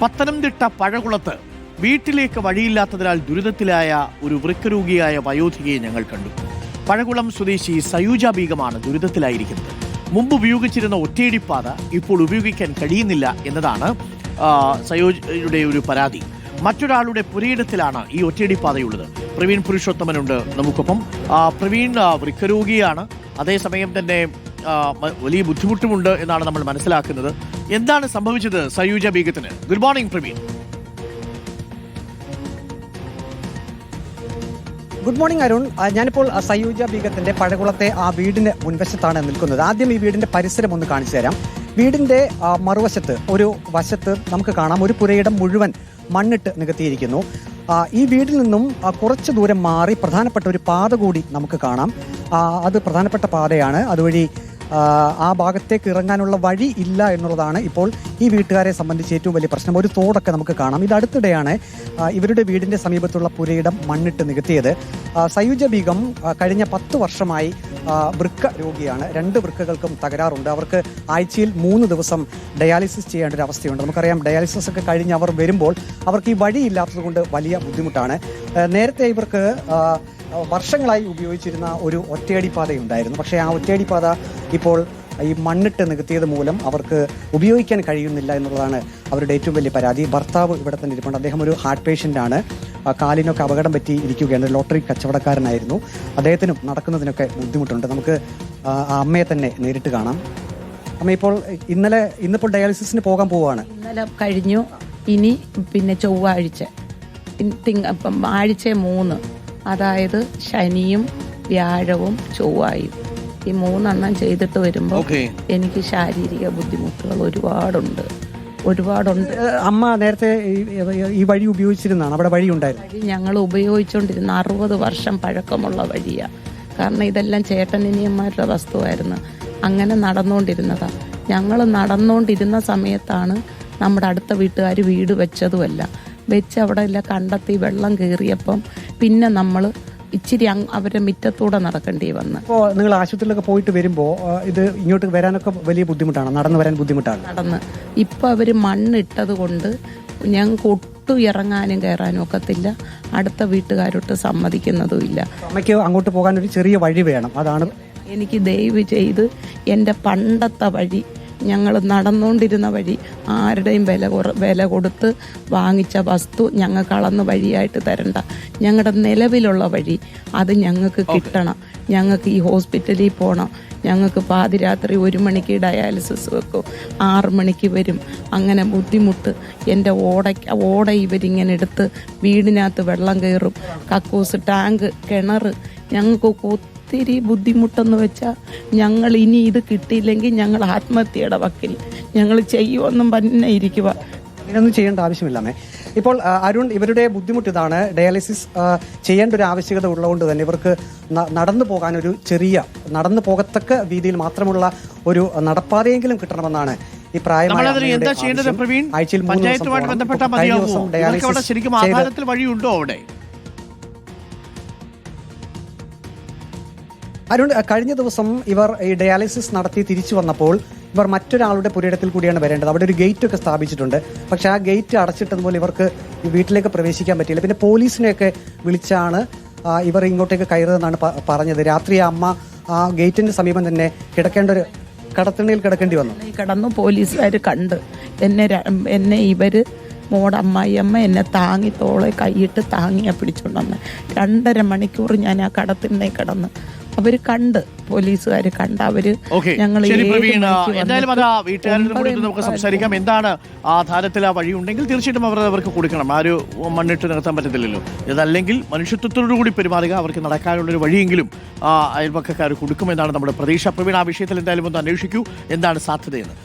പത്തനംതിട്ട പഴകുളത്ത് വീട്ടിലേക്ക് വഴിയില്ലാത്തതിനാൽ ദുരിതത്തിലായ ഒരു വൃക്കരോഗിയായ വയോധികയെ ഞങ്ങൾ കണ്ടു. പഴകുളം സ്വദേശി സയൂജ ബീഗമാണ് ദുരിതത്തിലായിരിക്കുന്നത്. മുമ്പ് ഉപയോഗിച്ചിരുന്ന ഒറ്റയടിപ്പാത ഇപ്പോൾ ഉപയോഗിക്കാൻ കഴിയുന്നില്ല എന്നതാണ് സയോജയുടെ ഒരു പരാതി. മറ്റൊരാളുടെ പുരയിടത്തിലാണ് ഈ ഒറ്റയടിപ്പാതയുള്ളത്. പ്രവീൺ പുരുഷോത്തമനുണ്ട് നമുക്കൊപ്പം. പ്രവീൺ വൃക്കരോഗിയാണ്. അതേസമയം തന്നെ വലിയ ബുദ്ധിമുട്ടുമുണ്ട് എന്നാണ് നമ്മൾ മനസ്സിലാക്കുന്നത്. എന്താണ് സംഭവിച്ചത് Sayuja ബീഗത്തിന്? Good morning Praveen. Good morning Arun. ഞാനിപ്പോൾ സയൂജ ബീഗത്തിന്റെ പഴകുളത്തെ ആ വീടിന്റെ മുൻവശത്താണ് നിൽക്കുന്നത്. ആദ്യം ഈ വീടിന്റെ പരിസരം ഒന്ന് കാണിച്ചു തരാം. വീടിന്റെ മറുവശത്ത് ഒരു വശത്ത് നമുക്ക് കാണാം. ഒരു പുരയിടം മുഴുവൻ മണ്ണിട്ട് നികത്തിയിരിക്കുന്നു. ഈ വീടിൽ നിന്നും കുറച്ച് ദൂരം മാറി പ്രധാനപ്പെട്ട ഒരു പാത കൂടി നമുക്ക് കാണാം. അത് പ്രധാനപ്പെട്ട പാതയാണ്. അതുവഴി ആ, ഭാഗത്തേക്ക് ഇറങ്ങാനുള്ള വഴി ഇല്ല എന്നുള്ളതാണ് ഇപ്പോൾ ഈ വീട്ടുകാരെ സംബന്ധിച്ച് ഏറ്റവും വലിയ പ്രശ്നം. ഒരു തോടൊക്കെ നമുക്ക് കാണാം. ഇത് അടുത്തിടെയാണ് ഇവരുടെ വീടിന്റെ സമീപത്തുള്ള പുരയിടം മണ്ണിട്ട് നികത്തിയത്. സയുജ ബീഗം കഴിഞ്ഞ പത്ത് വർഷമായി വൃക്ക രോഗിയാണ്. രണ്ട് വൃക്കകൾക്കും തകരാറുണ്ട്. അവർക്ക് ആഴ്ചയിൽ മൂന്ന് ദിവസം ഡയാലിസിസ് ചെയ്യേണ്ട ഒരു അവസ്ഥയുണ്ട്. നമുക്കറിയാം ഡയാലിസിസ് ഒക്കെ കഴിഞ്ഞ് അവർ വരുമ്പോൾ അവർക്ക് ഈ വഴിയില്ലാത്തത് കൊണ്ട് വലിയ ബുദ്ധിമുട്ടാണ്. നേരത്തെ ഇവർക്ക് വർഷങ്ങളായി ഉപയോഗിച്ചിരുന്ന ഒരു ഒറ്റയടി പാതയുണ്ടായിരുന്നു പക്ഷേ ആ ഒറ്റയടി പാത ഇപ്പോൾ ഈ മണ്ണിട്ട് നികത്തിയത് മൂലം അവർക്ക് ഉപയോഗിക്കാൻ കഴിയുന്നില്ല എന്നുള്ളതാണ് അവരുടെ ഏറ്റവും വലിയ പരാതി. ഭർത്താവ് ഇവിടെ തന്നെ ഇരിപ്പുണ്ട്. അദ്ദേഹം ഒരു ഹാർട്ട് പേഷ്യന്റ് ആണ്. കാലിനൊക്കെ അപകടം പറ്റി ഇരിക്കുകയാണ്. ലോട്ടറി കച്ചവടക്കാരനായിരുന്നു. അദ്ദേഹത്തിനും നടക്കുന്നതിനൊക്കെ ബുദ്ധിമുട്ടുണ്ട്. നമുക്ക് ആ, അമ്മയെ തന്നെ നേരിട്ട് കാണാം. അമ്മ ഇപ്പോൾ ഇന്നലെ ഇന്നിപ്പോൾ ഡയാലിസിസിന് പോകാൻ പോവുകയാണ്. ഇന്നലെ കഴിഞ്ഞു. ഇനി പിന്നെ ചൊവ്വാഴ്ച. ആഴ്ച മൂന്ന്. അതായത് ശനിയും വ്യാഴവും ചൊവ്വായും. ഈ മൂന്നെണ്ണം ചെയ്തിട്ട് വരുമ്പോൾ എനിക്ക് ശാരീരിക ബുദ്ധിമുട്ടുകൾ ഒരുപാടുണ്ട്. ഒരുപാടുണ്ട്. അമ്മ നേരത്തെ ഈ- വഴി ഉപയോഗിച്ചിരുന്നാണ് അവിടെ വഴി ഉണ്ടായിരുന്നു. വഴി ഞങ്ങൾ ഉപയോഗിച്ചുകൊണ്ടിരുന്ന അറുപത് വർഷം പഴക്കമുള്ള വഴിയാണ് കാരണം ഇതെല്ലാം ചേട്ടനിനിയന്മാരുടെ വസ്തുവായിരുന്നു. അങ്ങനെ നടന്നുകൊണ്ടിരുന്നതാ ഞങ്ങൾ നടന്നുകൊണ്ടിരുന്ന സമയത്താണ് നമ്മുടെ അടുത്ത വീട്ടുകാർ വീട് വെച്ചതുമല്ല. വെച്ച് അവിടെ എല്ലാം കണ്ടെത്തി വെള്ളം കയറിയപ്പം പിന്നെ നമ്മൾ ഇച്ചിരി അവരെ മിറ്റത്തൂടെ നടക്കേണ്ടി വന്ന്. അപ്പോൾ നിങ്ങൾ ആശുപത്രിയിലൊക്കെ പോയിട്ട് വരുമ്പോൾ ഇത് ഇങ്ങോട്ട് വരാനൊക്കെ വലിയ ബുദ്ധിമുട്ടാണ്? നടന്നു വരാൻ ബുദ്ധിമുട്ടാണ്? നടന്ന്. ഇപ്പം അവർ മണ്ണിട്ടത് കൊണ്ട് ഞങ്ങൾക്ക് ഒട്ടും ഇറങ്ങാനും കയറാനും ഒക്കത്തില്ല. അടുത്ത വീട്ടുകാരോട്ട് സമ്മതിക്കുന്നതുമില്ല അമ്മയ്ക്ക് അങ്ങോട്ട് പോകാൻ ഒരു ചെറിയ വഴി വേണം. അതാണ് എനിക്ക് ദയവ് ചെയ്ത് എന്റെ പണ്ടത്തെ വഴി ഞങ്ങൾ നടന്നുകൊണ്ടിരുന്ന വഴി ആരുടെയും വില കുറ വില കൊടുത്ത് വാങ്ങിച്ച വസ്തു ഞങ്ങൾക്ക് അളന്ന് വഴിയായിട്ട് തരണ്ട. ഞങ്ങളുടെ നിലവിലുള്ള വഴി അത് ഞങ്ങൾക്ക് കിട്ടണം. ഞങ്ങൾക്ക് ഈ ഹോസ്പിറ്റലിൽ പോകണം ഞങ്ങൾക്ക് പാതിരാത്രി ഒരു മണിക്ക് ഡയാലിസിസ് വെക്കും. ആറ് മണിക്ക് വരും. അങ്ങനെ ബുദ്ധിമുട്ട് എന്റെ ഓട ഓട ഇവരിങ്ങനെ എടുത്ത് വീടിനകത്ത് വെള്ളം കയറും. കക്കൂസ് ടാങ്ക് കിണർ ഞങ്ങൾക്ക് ഒത്തിരി ബുദ്ധിമുട്ടെന്ന് വെച്ചാൽ ഞങ്ങൾ ഇനി ഇത് കിട്ടിയില്ലെങ്കിൽ ഞങ്ങൾ ആത്മഹത്യയുടെ വക്കിൽ. ഞങ്ങൾ ചെയ്യുമെന്നും തന്നെ ഇരിക്കുക ഇതൊന്നും ചെയ്യേണ്ട ആവശ്യമില്ല അമ്മേ. ഇപ്പോൾ അരുൺ ഇവരുടെ ബുദ്ധിമുട്ട് ഇതാണ്. ഡയാലിസിസ് ചെയ്യേണ്ട ഒരു ആവശ്യകത ഉള്ളതുകൊണ്ട് തന്നെ ഇവർക്ക് നടന്നു പോകാൻ ഒരു ചെറിയ നടന്നു പോകത്തക്ക രീതിയിൽ മാത്രമുള്ള ഒരു നടപ്പാതയെങ്കിലും കിട്ടണമെന്നാണ് ഈ പ്രായമായ ആഴ്ചയിൽ മൂന്ന് ദിവസം ഡയാലിസിസ് ശരിക്കും ആധാരത്തിൽ വഴിയുണ്ടോ അവിടെ? അരുൺ കഴിഞ്ഞ ദിവസം ഇവർ ഈ ഡയാലിസിസ് നടത്തി തിരിച്ചു വന്നപ്പോൾ ഇവർ മറ്റൊരാളുടെ പുരയിടത്തിൽ കൂടിയാണ് വരേണ്ടത്. അവിടെ ഒരു ഗേറ്റ് ഒക്കെ സ്ഥാപിച്ചിട്ടുണ്ട്. പക്ഷെ ആ ഗേറ്റ് അടച്ചിട്ടതുപോലെ ഇവർക്ക് വീട്ടിലേക്ക് പ്രവേശിക്കാൻ പറ്റിയില്ല. പിന്നെ പോലീസിനെയൊക്കെ വിളിച്ചാണ് ഇവർ ഇങ്ങോട്ടേക്ക് കയറുന്നതെന്നാണ് പറഞ്ഞത്. രാത്രി അമ്മ ആ ഗേറ്റിന്റെ സമീപം തന്നെ കിടക്കേണ്ട ഒരു കടത്തിണിയിൽ കിടക്കേണ്ടി വന്നു. കിടന്നു പോലീസുകാർ കണ്ട് എന്നെ എന്നെ ഇവർ മോടെ അമ്മായിയമ്മ എന്നെ താങ്ങി തോളെ കൈയിട്ട് താങ്ങിയാ പിടിച്ചുകൊണ്ടുവന്ന് രണ്ടര മണിക്കൂർ ഞാൻ ആ കടത്തിണ്ണേ കിടന്ന്. അവർ കണ്ട് പോലീസുകാർ കണ്ട് അവർ ഞങ്ങൾ എന്തായാലും അത് കൂടി നമുക്ക് സംസാരിക്കാം. എന്താണ് ആധാരത്തിൽ ആ വഴി ഉണ്ടെങ്കിൽ തീർച്ചയായിട്ടും അവർ അവർക്ക് കൊടുക്കണം. ആ ഒരു മണ്ണിട്ട് നിർത്താൻ പറ്റത്തില്ലല്ലോ. ഇതല്ലെങ്കിൽ മനുഷ്യത്വത്തോടു കൂടി പെരുമാറുക അവർക്ക് നടക്കാനുള്ള ഒരു വഴിയെങ്കിലും ആ അയൽപക്കക്കാർ കൊടുക്കുമെന്നാണ് നമ്മുടെ പ്രതീക്ഷ. പ്രവീൺ ആ വിഷയത്തിൽ എന്തായാലും ഒന്ന് അന്വേഷിക്കൂ. എന്താണ് സാധ്യതയെന്ന്?